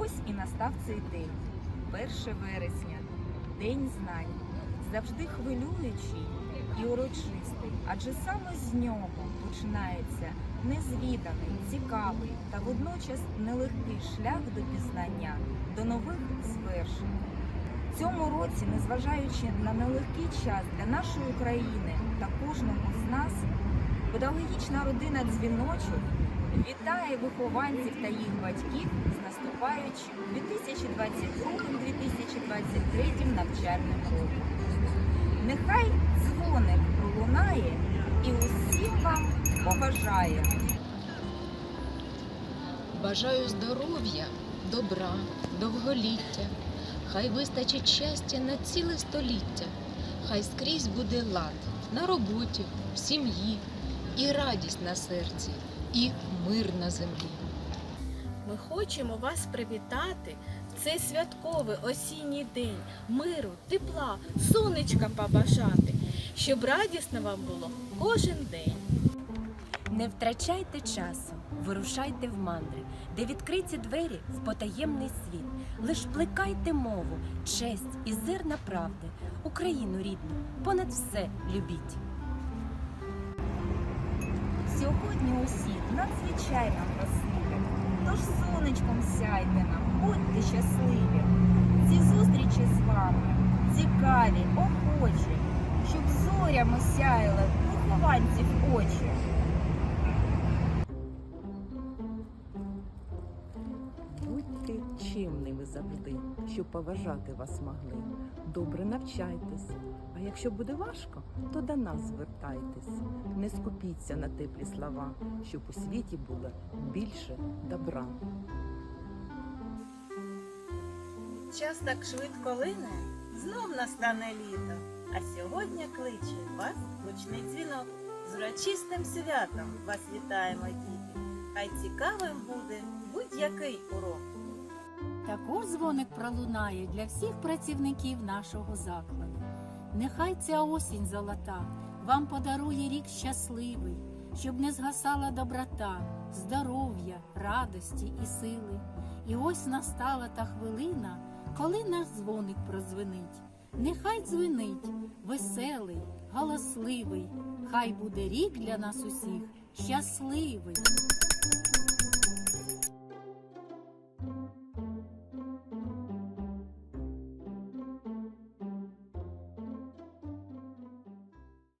Ось і настав цей день, 1 вересня, День знань, завжди хвилюючий і урочистий, адже саме з нього починається незвіданий, цікавий та водночас нелегкий шлях до пізнання, до нових звершень. Цьому році, незважаючи на нелегкий час для нашої України та кожного з нас, педагогічна родина дзвіночок вітає вихованців та їх батьків з наступаючим 2022-2023 навчальним роком. Нехай дзвоник пролунає і усім вам побажає. Бажаю здоров'я, добра, довголіття. Хай вистачить щастя на ціле століття. Хай скрізь буде лад на роботі, в сім'ї, і радість на серці, і мир на землі. Ми хочемо вас привітати в цей святковий осінній день, миру, тепла, сонечка побажати, щоб радісно вам було кожен день. Не втрачайте часу, вирушайте в мандри, де відкриті двері в потаємний світ. Лиш плекайте мову, честь і зерна правди, Україну рідну, понад все любіть. Сьогодні усі надзвичайно красиві. Тож сонечком сяйте нам, будьте щасливі. Ці зустрічі з вами цікаві, охочі, щоб зорями сяяли вихованців очі. Завжди, щоб поважати вас могли. Добре навчайтесь. А якщо буде важко, то до нас звертайтесь. Не скупіться на теплі слова, щоб у світі було більше добра. Час так швидко лине, знов настане літо. А сьогодні кличе вас гучний дзвінок. З урочистим святом вас вітаємо, діти. Хай цікавим буде будь-який урок. Також дзвоник пролунає для всіх працівників нашого закладу. Нехай ця осінь золота вам подарує рік щасливий, щоб не згасала доброта, здоров'я, радості і сили. І ось настала та хвилина, коли наш дзвоник прозвенить. Нехай дзвенить веселий, галасливий, хай буде рік для нас усіх щасливий.